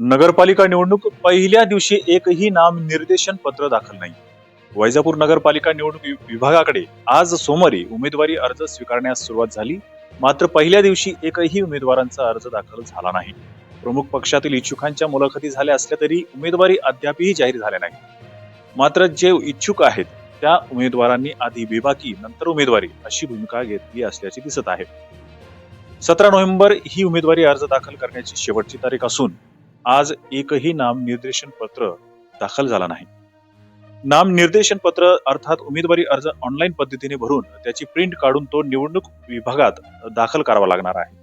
नगरपालिका निवडणूक पहिल्या दिवशी एकही नाम निर्देशन पत्र दाखल नाही. वैजापूर नगरपालिका निवडणूक विभागाकडे आज सोमवारी उमेदवारी अर्ज स्वीकारण्यास सुरुवात झाली. मात्र पहिल्या दिवशी एकही उमेदवारांचा अर्ज दाखल झाला नाही. प्रमुख पक्षातील इच्छुकांच्या मुलाखती झाल्या असल्या तरी उमेदवारी अद्यापही जाहीर झाल्या नाही मात्र जे इच्छुक आहेत त्या उमेदवारांनी आधी विभागी नंतर उमेदवारी अशी भूमिका घेतली असल्याचे दिसत आहे. सतरा नोव्हेंबर ही उमेदवारी अर्ज दाखल करण्याची शेवटची तारीख असून आज एकही नाम निर्देशन पत्र दाखल झाला नाही. नाम निर्देशन पत्र अर्थात उमेदवारी अर्ज ऑनलाईन पद्धतीने भरून त्याची प्रिंट काढून तो निवडणूक विभागात दाखल करावा लागणार आहे.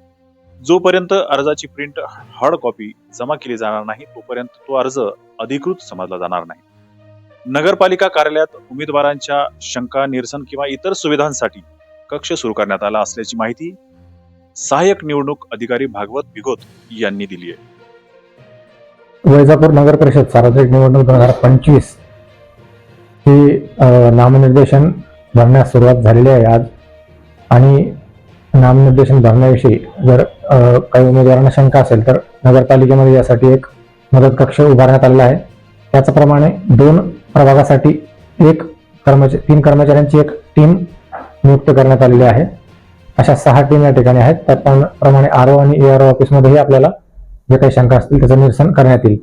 जोपर्यंत अर्जाची प्रिंट हार्ड कॉपी जमा केली जाणार नाही तोपर्यंत तो अर्ज अधिकृत समजला जाणार नाही. नगरपालिका कार्यालयात उमेदवारांच्या शंका निरसन किंवा इतर सुविधांसाठी कक्ष सुरू करण्यात आला असल्याची माहिती सहाय्यक निवडणूक अधिकारी भागवत भिगोत यांनी दिली आहे. वैजापूर नगर परिषद सार्वत्रिक निवडणूक दोन हजार पंचवीस ही नामनिर्देशन भरण्यास सुरुवात झालेली आहे आज. आणि नामनिर्देशन भरण्याविषयी जर काही उमेदवारांना शंका असेल तर नगरपालिकेमध्ये यासाठी एक मदत कक्ष उभारण्यात आलेला आहे. त्याचप्रमाणे दोन प्रभागासाठी एक कर्मचारी तीन कर्मचाऱ्यांची एक टीम नियुक्त करण्यात आलेली आहे. अशा सहा टीम या ठिकाणी आहेत. त्याप्रमाणे आर ओ आणि ए आर ओ ऑफिसमध्येही आपल्याला जे काही शंका असतील त्याचं निरसन करण्यात येईल.